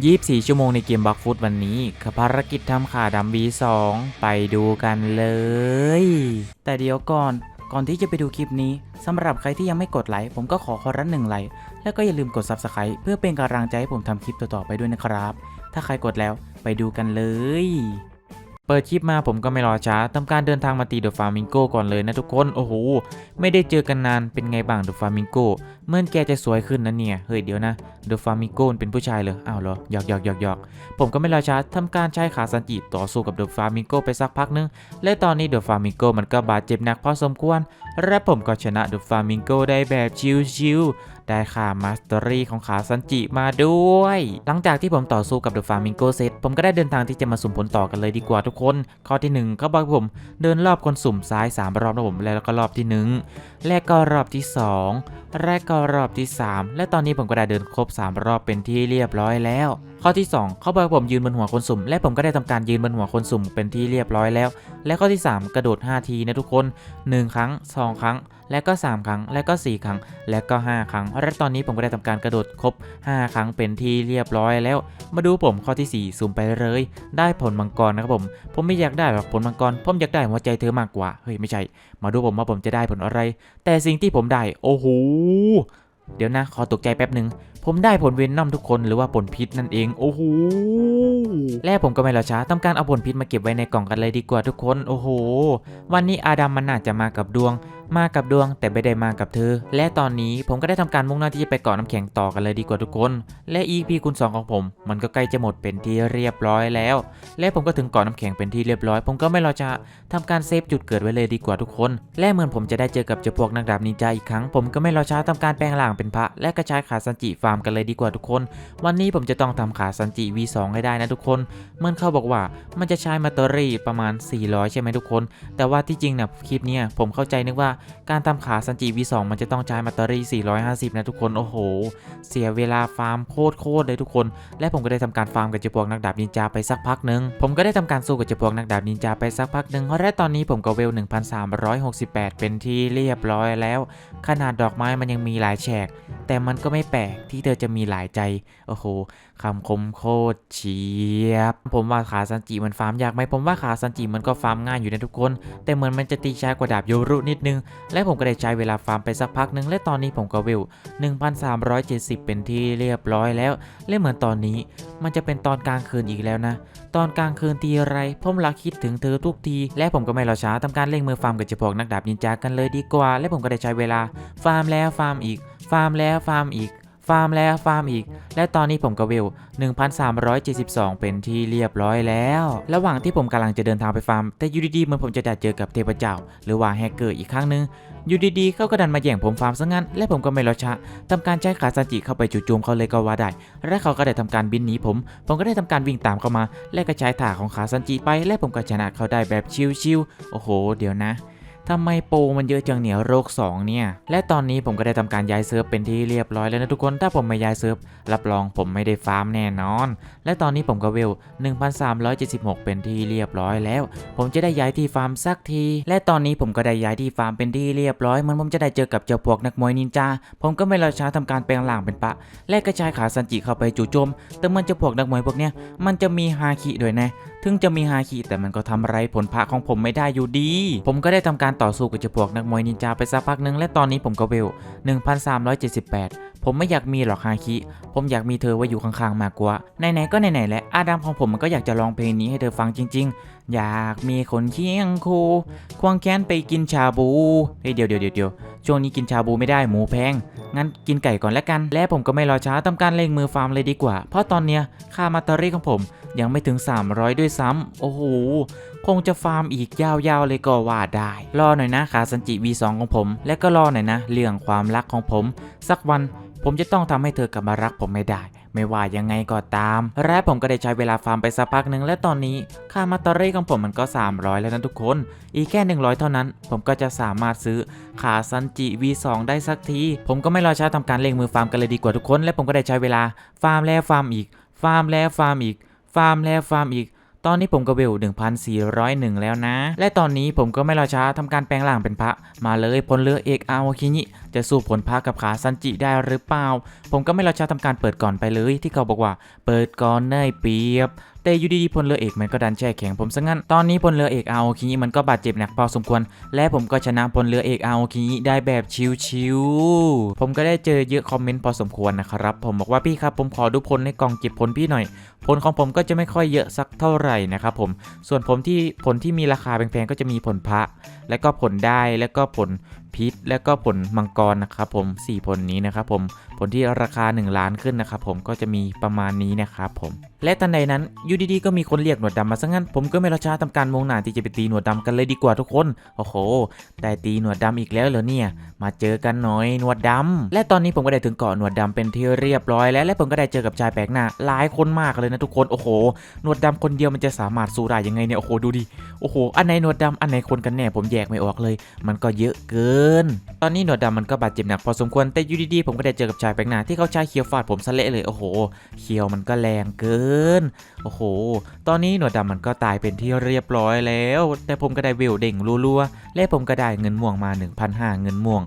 24 ชั่วโมงในเกมบักฟุตวันนี้คือภารกิจทำขาดำ V2 ไปดูกันเลย แต่เดี๋ยวก่อนก่อนที่จะไปดูคลิปนี้สำหรับใครที่ยังไม่กดไลค์ผมก็ขอขอรับหนึ่งไลค์แล้วก็อย่าลืมกด Subscribe เพื่อเป็นกำลังใจให้ผมทำคลิปต่อๆไปด้วยนะครับ ถ้าใครกดแล้วไปดูกันเลย ปิดคลิปมาผมก็ไม่รอช้าทำการเดินทางมาตีเดอะฟามิงโกก่อนเลยนะทุกคน โอ้โห ไม่ได้เจอกันนานเป็นไงบ้างเดอะฟามิงโกเมื่อแกจะสวยขึ้นนะเนี่ย เฮ้ยเดี๋ยวนะเดอะฟามิงโกเป็นผู้ชายเหรออ้าวเหรอหยอกหยอกหยอกหยอกผมก็ไม่รอช้าทำการใช้ขาสันจิต่อสู้กับเดอะฟามิงโกไปสักพักนึง และตอนนี้เดอะฟามิงโกมันก็บาดเจ็บหนักพอสมควร และผมก็ชนะเดอะฟามิงโกได้แบบชิวๆ ได้ค่ามาสเตอรี่ของขาซันจิมาด้วย หลังจากที่ผมต่อสู้กับเดอะฟามิงโกเสร็จ ผมก็ได้เดินทางที่จะมาสุ่มผลต่อกันเลยดีกว่าทุกคน ข้อที่ 1 ก็บอกผมเดินรอบคนสุ่มซ้าย 3 รอบนะผมแล้วก็รอบที่ 1 และก็รอบที่ 2 และก็รอบที่ 3 และตอนนี้ผมก็ได้เดินครบ 3 รอบเป็นที่เรียบร้อยแล้วข้อที่ 2 เขาบอกผมยืนบนหัวคนสุ่ม และผมก็ได้ทำการยืนบนหัวคนสุ่มเป็นที่เรียบร้อยแล้ว และข้อที่ 3 กระโดด 5 ทีนะทุกคน 1 ครั้ง 2 ครั้ง และก็ 3 ครั้ง และก็ 4 ครั้ง และก็ 5 ครั้งและตอนนี้ผมก็ได้ทำการกระโดดครบ 5 ครั้งเป็นที่เรียบร้อยแล้ว มาดูผมข้อที่4ซูมไปเลย ได้ผลมังกรนะครับผม ผมไม่อยากได้หรอกผลมังกร ผมอยากได้หัวใจเธอมากกว่า เฮ้ยไม่ใช่ มาดูผมว่าผมจะได้ผลอะไร แต่สิ่งที่ผมได้ โอ้โห เดี๋ยวนะ ขอตกใจแป๊บหนึ่ง ผมได้ผลเวนนอมทุกคนหรือว่าผลพิษนั่นเอง โอ้โห และผมก็ไม่รอช้าทำการเอาผลพิษมาเก็บไว้ในกล่องกันเลยดีกว่าทุกคน โอ้โห วันนี้อาดัมมันน่าจะมากับดวง มากับดวงแต่ไม่ได้มากับเธอ และตอนนี้ผมก็ได้ทำการมุ่งหน้าที่จะไปเกาะน้ำแข็งต่อกันเลยดีกว่าทุกคน และ EP คูณ2ของผม มันก็ใกล้จะหมดเป็นที่เรียบร้อยแล้ว และผมก็ถึงเกาะน้ำแข็งเป็นที่เรียบร้อย ผมก็ไม่รอช้าทำการเซฟจุดเกิดไว้เลยดีกว่าทุกคน และเหมือนผมจะได้เจอกับเจ้าพวกนักดาบนินจาอีกครั้ง ผมก็ไม่รอช้าทำการแปลงร่างเป็นพระ และกระจายขาซันจิฟาร์มกันเลยดีกว่าทุกคน วันนี้ผมจะต้องทำขาซันจิ V2 ให้ได้นะทุกคนเมื่อเขาบอกว่ามันจะใช้แบตเตอรี่ประมาณ 400 ใช่ไหมทุกคน แต่ว่าที่จริงนี่ยคลิปนี้ผมเข้าใจนึกว่าการทำขาซันจิ V2 มันจะต้องใช้แบตเตอรี่ 450 นะทุกคน โอ้โห เสียเวลาฟาร์มโคตรโคตรเลยทุกคน และผมก็ได้ทำการฟาร์มกับเจ้าพวกนักดาบนินจาไปสักพักหนึ่งผมก็ได้ทำการสู้กับเจ้าพวกนักดาบนินจาไปสักพักหนึ่งและตอนนี้ผมก็เวล 1368 เป็นที่เรียบร้อยแล้ว ขนาดดอกไม้มันยังมีหลายแฉก แต่มันก็ไม่แปลกที่เธอจะมีหลายใจ โอ้โหคำคมโคตรเฉียบ ผมว่าขาซันจิมันฟาร์มยากไหมผมว่าขาซันจิมันก็ฟาร์มง่ายอยู่นะทุกคน แต่เหมือนมันจะตีช้ากว่าดาบโยรุนิดนึงและผมก็ได้ใช้เวลาฟาร์มไปสักพักหนึ่งและตอนนี้ผมก็วิว 1370 เป็นที่เรียบร้อยแล้วและเหมือนตอนนี้มันจะเป็นตอนกลางคืนอีกแล้วนะ ตอนกลางคืนทีไรผมละคิดถึงเธอทุกที และผมก็ไม่รอช้าทำการเล่งมือฟาร์มกับเจ้าพวกนักดาบนินจากันเลยดีกว่า และผมก็ได้ใช้เวลาฟาร์มแล้วฟาร์มอีกฟาร์มแล้วฟาร์มอีการ์มแล้วฟาร์มอีก และตอนนี้ผมก็เวล1372 เป็นที่เรียบร้อยแล้ว ระหว่างที่ผมกำลังจะเดินทางไปฟาร์ม แต่ยู่ดีๆเหมันผมจะได้เจอกับเทพเจ้า หรือว่าแฮกเกอร์อีกครั้งหนึงยู่ดีๆเขาก็ดันมาแย่งผมฟาร์มซะงั้น และผมก็ไม่รอช้าทำการใช้ขาซันจิเข้าไปจู่โจมเขาเลยก็ว่าได้ และเขาก็ได้ทำการบินหนีผม ผมก็ได้ทำการวิ่งตามเข้ามา และก็ใช้ถ่าของขาซันจิไป และผมก็ชนะเขาได้แบบชิวๆโอ้โห เดี๋ยวนะ ทำไมโปรมันเยอะจังเนี่ยโรค 2 เนี่ย และตอนนี้ผมก็ได้ทำการย้ายเซิร์ฟเป็นที่เรียบร้อยแล้วนะทุกคน ถ้าผมไม่ย้ายเซิร์ฟรับรองผมไม่ได้ฟาร์มแน่นอน และตอนนี้ผมก็เวล 1376 เป็นที่เรียบร้อยแล้ว ผมจะได้ย้ายที่ฟาร์มสักที และตอนนี้ผมก็ได้ย้ายที่ฟาร์มเป็นที่เรียบร้อยเหมันผมจะได้เจอกับเจ้าพวกนักมวยนินจา ผมก็ไม่รอช้าทำการแปลงร่างเป็นปะ และกระจายขาซันจิเข้าไปจู่โจม แต่มันจะพวกนักมวยพวกเนี้ยมันจะมีฮาคิด้วยนะ ถึงจะมีฮาคิแต่มันก็ทำไรผลพระของผมไม่ได้อยู่ดี ผมก็ได้ทำการต่อสู้กับเจ้าพวกนักมวยนินจาไปสักพักหนึ่งและตอนนี้ผมก็เวล 1378 ผมไม่อยากมีหรอกฮาคิ ผมอยากมีเธอไว้อยู่ข้างๆมากกว่าไหนๆก็ไหนๆแหละอาดัมของผมมันก็อยากจะลองเพลงนี้ให้เธอฟังจริง ๆ อยากมีคนเคียงคู่ควงแค้นไปกินชาบูเฮ้ยเดี๋ยวเดี๋ยวเดี๋ยวช่วงนี้กินชาบูไม่ได้หมูแพง งั้นกินไก่ก่อนแล้วกัน และผมก็ไม่รอช้าทำการเล็งมือฟาร์มเลยดีกว่า เพราะตอนเนี้ยค่ามาตอรี่ของผมยังไม่ถึง 300 ด้วยซ้ำโอ้โห คงจะฟาร์มอีกยาวๆเลยก็ว่าได้ รอหน่อยนะขาสันจิ V2 ของผม และก็รอหน่อยนะ เรื่องความรักของผม สักวันผมจะต้องทำให้เธอกลับมารักผมไม่ได้ ไม่ว่ายังไงก็ตาม และผมก็ได้ใช้เวลาฟาร์มไปสักพักหนึ่งและตอนนี้ค่ามาตอรี่ของผมมันก็ 300 แล้วนะทุกคน อีกแค่ 100 เท่านั้น ผมก็จะสามารถซื้อขาซันจิ V2 ได้สักที ผมก็ไม่รอช้าทำการเล็งมือฟาร์มกันเลยดีกว่าทุกคน และผมก็ได้ใช้เวลาฟาร์มแล้วฟาร์มอีก ฟาร์มแล้วฟาร์มอีก ฟาร์มแล้วฟาร์มอีกตอนนี้ผมก็เวล1,401 แล้วนะ และตอนนี้ผมก็ไม่รอช้าทำการแปลงร่างเป็นพระ มาเลยพลเรือเอกอาโอคินิ จะสู้ผลพากับขาซันจิได้หรือเปล่า ผมก็ไม่รอช้าทำการเปิดก่อนไปเลยที่เขาบอกว่า เปิดก่อนเนยเปียบแต่อยู่ดีๆพลเรือเอกมันก็ดันแช่แข็งผมซะงั้น ตอนนี้พลเรือเอกอาโอคิมันก็บาดเจ็บหนักพอสมควร และผมก็ชนะพลเรือเอกอาโอคิได้แบบชิวๆ ผมก็ได้เจอเยอะคอมเมนต์พอสมควรนะครับ ผมบอกว่าพี่ครับผมขอดูพลในกล่องเก็บพลพี่หน่อย ผลของผมก็จะไม่ค่อยเยอะสักเท่าไหร่นะครับผม ส่วนผมที่ผลที่มีราคาแพงๆก็จะมีผลพระ และก็ผลได้ แล้วก็ผล พิษ และก็ผลมังกรนะครับผม 4 ผลนี้นะครับผม ลที่ราคา 1 ล้านขึ้นนะครับผมก็จะมีประมาณนี้นะครับผมและทันใดนั้นอยู่ดีๆก็มีคนเรียกหนวดดำมาซะงั้นผมก็ไม่รอช้าทำการมงหนาที่จะไปตีหนวดดำกันเลยดีกว่าทุกคนโอ้โหได้ตีหนวดดำอีกแล้วเหรอเนี่ยมาเจอกันหน่อยหนวดดำและตอนนี้ผมก็ได้ถึงเกาะหนวดดำเป็นที่เรียบร้อยแล้วและผมก็ได้เจอกับชายแปลกหน้าหลายคนมากเลยนะทุกคนโอ้โหหนวดดำคนเดียวมันจะสามารถสู้ได้ยังไงเนี่ยโอ้โหดูดิโอ้โหอันไหนหนวดดำอันไหนคนกันแน่ผมแยกไม่ออกเลย มันก็เยอะเกิน ตอนนี้หนวดดำมันก็บาดเจ็บหนักพอสมควรแต่อยู่ดีๆผมก็ได้เจอกับชายแปลกหน้าที่เขาใช้เคียวฟาดผมสะเละเลยโอ้โหเคียวมันก็แรงเกินโอ้โห ตอนนี้หนวดดำมันก็ตายเป็นที่เรียบร้อยแล้ว แต่ผมก็ได้เวเด่งรัวๆและผมก็ได้เงินม่วงมา 1,500เงินม่วง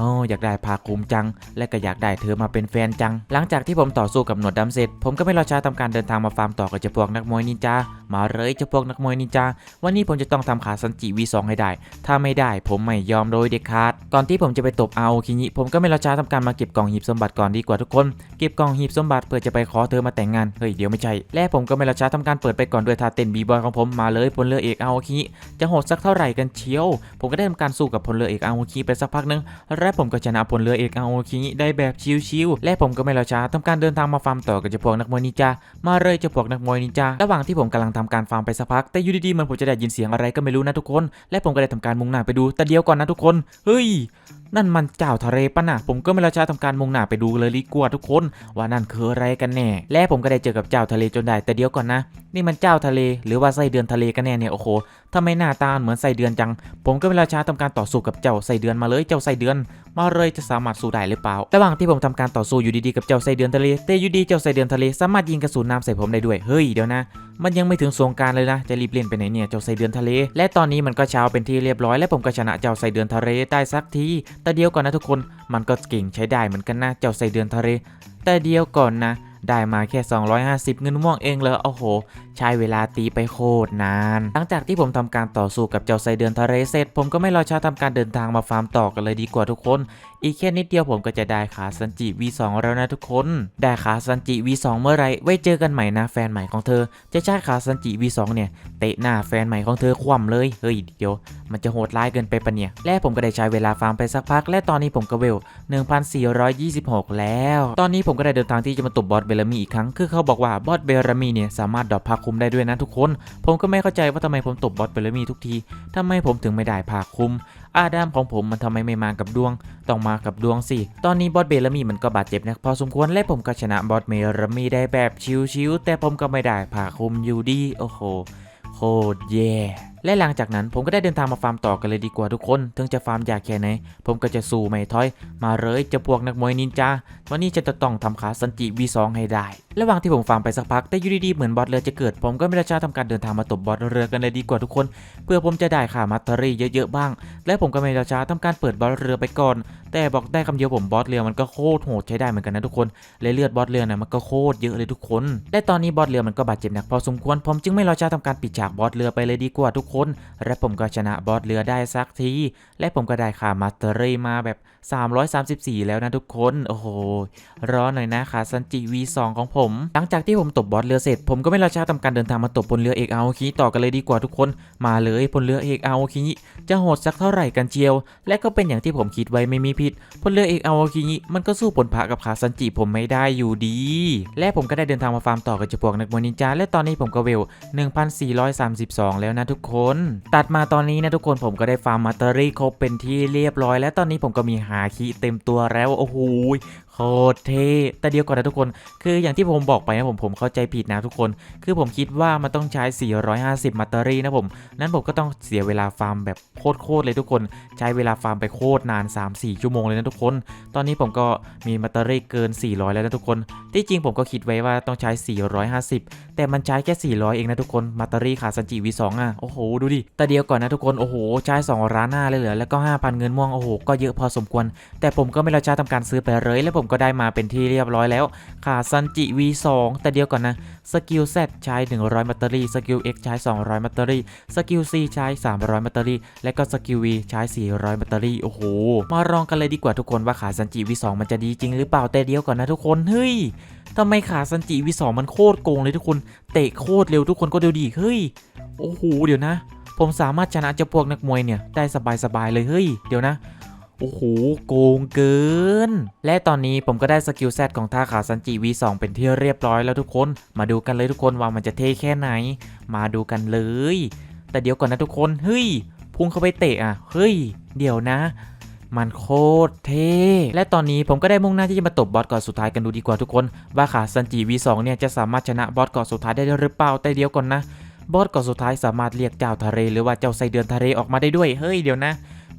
อ้อยากได้พาคุมจัง และก็อยากได้เธอมาเป็นแฟนจัง หลังจากที่ผมต่อสู้กับหนวดดำเสร็จ ผมก็ไม่รอช้าทำการเดินทางมาฟาร์มต่อกับเจ้าพวกนักมวยนินจา มาเลยเจ้าพวกนักมวยนินจา วันนี้ผมจะต้องทำขาซันจิ V2 ให้ได้ ถ้าไม่ได้ผมไม่ยอมโดยเด็ดขาด ก่อนที่ผมจะไปตบอาโอคิงิผมก็ไม่รอช้าทำการมาเก็บกล่องหีบสมบัติก่อนดีกว่าทุกคน เก็บกล่องหีบสมบัติเพื่อจะไปขอเธอมาแต่งงาน เฮ้ยเดี๋ยวไม่ใช่ และผมก็ไม่รอช้าทำการเปิดไปก่อนด้วยท่าเต้นบีบอยของผมมาเลยพลเรือเอกอาโอคิจะโหดสักเท่าไหร่กันเชียว ผมก็ได้ทำการสู้กับพลเรือเอกอาคิไปสักพักนึงและและผมก็ชนะพลเรือเอกอาโอคิงิได้แบบชิวๆและผมก็ไม่รอช้าทำการเดินทางมาฟาร์มต่อกับเจ้าพวกนักมวยนินจามาเลยเจ้าพวกนักมวยนินจาระหว่างที่ผมกำลังทำการฟาร์มไปสักพักแต่อยู่ดีๆมันผมจะได้ยินเสียงอะไรก็ไม่รู้นะทุกคน และผมก็ได้ทำการมุ่งหน้าไปดูแต่เดียวก่อนนะทุกคนเฮ้ย นั่นมันเจ้าทะเลปะนะผมก็ไม่รอช้าทำการมุ่งหน้าไปดูเลยดีกว่าทุกคนว่านั่นคืออะไรกันแน่ และผมก็ได้เจอกับเจ้าทะเลจนได้แต่เดี๋ยวก่อนนะ นี่มันเจ้าทะเลหรือว่าไส้เดือนทะเลกันแน่เนี่ยโอ้โหทำไมหน้าตาเหมือนไส้เดือนจัง ผมก็ไม่รอช้าทำการต่อสู้กับเจ้าไส้เดือนมาเลยเจ้าไส้เดือน มาเลยจะสามารถสู้ได้หรือเปล่า ระหว่างที่ผมทำการต่อสู้อยู่ดีๆกับเจ้าไส้เดือนทะเลแต่อยู่ดีเจ้าไส้เดือนทะเลสามารถยิงกระสุนน้ำใส่ผมได้ด้วยเฮ้ยเดี๋ยวนะมันยังไม่ถึงสงการเลยนะ จะรีบเล่นไปไหนเนี่ยเจ้าไส้เดือนทะเล และตอนนี้มันก็เช้าเป็นที่เรียบร้อยและผมก็ชนะเจ้าไส้เดือนทะเลได้สักทีแต่เดียวก่อนนะทุกคนมันก็เก่งใช้ได้เหมือนกันนะเจ้าไส้เดือนทะเลแต่เดียวก่อนนะ ได้มาแค่ 250 เงินม่วงเองเลยโอ้โห ใช้เวลาตีไปโคตรนาน หลังจากที่ผมทำการต่อสู้กับเจ้าไซเดือนทะเลเสร็จ ผมก็ไม่รอช้าทำการเดินทางมาฟาร์มต่อกันเลยดีกว่าทุกคน อีกแค่นิดเดียวผมก็จะได้ขาซันจิ V2 แล้วนะทุกคน ได้ขาซันจิ V2 เมื่อไรไว้เจอกันใหม่นะแฟนใหม่ของเธอ จะใช้ขาซันจิ V2 เนี่ยเตะหน้าแฟนใหม่ของเธอคว่ำเลย เฮ้ยเดี๋ยว มันจะโหดร้ายเกินไปปะเนี่ย และผมก็ได้ใช้เวลาฟาร์มไปสักพัก และตอนนี้ผมก็เวล 1426 แล้ว ตอนนี้ผมก็ได้เดินทางที่จะมาตบบอสเบลลามีอีกครั้ง คือเขาบอกว่าบอสเบลามีเนี่ยสามารถดรอปภาคมได้ด้วยนะทุกคน ผมก็ไม่เข้าใจว่าทำไมผมตบบอสเบลลมีทุกทีทำไมผมถึงไม่ได้ภาคคุม อาดามของผมมันทำไมไม่มากับดวง ต้องมากับดวงสิ ตอนนี้บอสเบลมีมันก็บาดเจ็บนะพอสมควร และผมก็ชนะบอสเมลมีได้แบบชิวๆแต่ผมก็ไม่ได้ภาคคุมอยู่ดี โอ้โห โคตรแย่ และหลังจากนั้นผมก็ได้เดินทางมาฟาร์มต่อกันเลยดีกว่าทุกคน ถึงจะฟาร์มยากแค่ไหน ผมก็จะสู้ไม่ถอย มาเลยจะพวกนักมวยนินจา วันนี้จะต้องทำขาสันจิ V2 ให้ได้ ระหว่างที่ผมฟาร์มไปสักพัก แต่อยู่ดีๆเหมือนบอสเรือจะเกิด ผมก็ไม่ได้ช้าทำการเดินทางมาตบบอสเรือกันเลยดีกว่าทุกคน เพื่อผมจะได้ขามัตเตอรี่เยอะๆบ้าง และผมก็ไม่ได้ช้าทำการเปิดบอสเรือไปก่อน แต่บอกได้คำเดียวผมบอสเรือมันก็โคตรโหดใช้ได้เหมือนกันนะทุกคนและเลือดบอสเรือนะมันก็โคตรเยอะเลยทุกคนและตอนนี้บอสเรือมันก็บาดเจ็บหนักพอสมควรผมจึงไม่รอช้าทำการปิดฉากบอสเรือไปเลยดีกว่าทุกคน และผมก็ชนะบอสเรือได้สักที และผมก็ได้ขามาสเตอรี่มาแบบ 334 แล้วนะทุกคน โอ้โห รอหน่อยนะขาซันจิ V2 ของผม หลังจากที่ผมตบบอสเรือเสร็จ ผมก็ไม่รอช้าทำการเดินทางมาตบบนเรือเอกอาโอคิต่อกันเลยดีกว่าทุกคน มาเลยบนเรือเอกอาโอคิจะโหดสักเท่าไหร่กันเจียว และก็เป็นอย่างที่ผมคิดไว้ไม่มีผิดพลเรือเอกอาโอคิมันก็สู้ผลพระกับขาซันจิผมไม่ได้อยู่ดี และผมก็ได้เดินทางมาฟาร์มต่อกับเจ้าพวกนักมวยนินจาและตอนนี้ผมก็เวล 1432 แล้วนะทุกคนตัดมาตอนนี้นะทุกคนผมก็ได้ฟาร์มมาตเตอรี่ครบเป็นที่เรียบร้อย และตอนนี้ผมก็มีหาคีเต็มตัวแล้ว โอ้โห ตรเท่แต่เดียวก่อนนะทุกคน คืออย่างที่ผมบอกไปนะผมผมเข้าใจผิดนะทุกคน คือผมคิดว่ามันต้องใช้ 450 มัตเตอรี่นะผม นั้นผมก็ต้องเสียเวลาฟาร์มแบบโคตรๆเลยทุกคน ใช้เวลาฟาร์มไปโคตรนาน 3-4 ชั่วโมงเลยนะทุกคน ตอนนี้ผมก็มีมัตเตอรี่เกิน 400 แล้วนะทุกคน ที่จริงผมก็คิดไว้ว่าต้องใช้ 450 แต่มันใช้แค่ 400 เองนะทุกคน มัตเตอรี่ขาซันจิ V2 อะ โอ้โห ดูดิ แต่เดียวก่อนนะทุกคน โอ้โห ใช้2ร้านหน้าเลยเหรอแล้วก็ 5,000 เงินม่วง โอ้โห ก็เยอะพอสมควร แต่ผมก็ไม่รอช้าทำการซื้อไปเลย แล้วผมก็ได้มาเป็นที่เรียบร้อยแล้ว ขาซันจิ V2 แต่เดียวก่อนนะ สกิล Z ใช้ 100มัตเตอรี่ สกิล X ใช้ 200มัตเตอรี่ สกิล C ใช้ 300มัตเตอรี่ และก็สกิล V ใช้ 400มัตเตอรี่ โอ้โห มาลองกันเลยดีกว่าทุกคนว่าขาซันจิ V2 มันจะดีจริงหรือเปล่า แต่เดียวก่อนนะทุกคน เฮ้ยทำไมขาซันจิ V2 มันโคตรโกงเลยทุกคน เตะโคตรเร็วทุกคนก็เดียวดี เฮ้ย โอ้โห เดี๋ยวนะ ผมสามารถชนะเจ้าพวกนักมวยเนี่ยได้สบายๆเลย เฮ้ย เดี๋ยวนะ โอ้โหโกงเกิน และตอนนี้ผมก็ได้สกิลแซดของท่าขาซันจิ V2 เป็นที่เรียบร้อยแล้วทุกคน มาดูกันเลยทุกคนว่ามันจะเท่แค่ไหน มาดูกันเลย แต่เดี๋ยวก่อนนะทุกคนเฮ้ยพุ่งเข้าไปเตะอะเฮ้ย เดี๋ยวนะมันโคตรเท่ และตอนนี้ผมก็ได้มุ่งหน้าที่จะมาตบบอสก่อนสุดท้ายกันดูดีกว่าทุกคน ว่าขาซันจิ V2 เนี่ยจะสามารถชนะบอสก่อนสุดท้ายได้หรือเปล่า แต่เดี๋ยวก่อนนะ บอสก่อนสุดท้ายสามารถเรียกเจ้าทะเลหรือว่าเจ้าไซเดือนทะเลออกมาได้ด้วย เฮ้ยเดี๋ยวนะ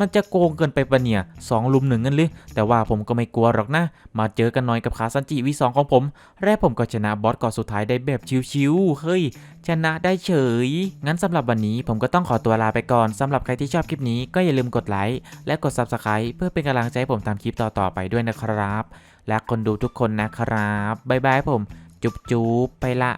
มันจะโกงเกินไปปะเนี่ยสองลุมหนึ่งกันหรือแต่ว่าผมก็ไม่กลัวหรอกนะ มาเจอกันหน่อยกับขาซันจิวีสองของผม แรกผมก็ชนะบอสก่อนสุดท้ายได้แบบชิวๆเฮ้ยชนะได้เฉย งั้นสำหรับวันนี้ผมก็ต้องขอตัวลาไปก่อน สำหรับใครที่ชอบคลิปนี้ก็อย่าลืมกดไลค์และกด Subscribe เพื่อเป็นกำลังใจให้ผมทำคลิปต่อๆไปด้วยนะครับ และคนดูทุกคนนะครับ บ๊ายบายผม จุ๊บๆไปละ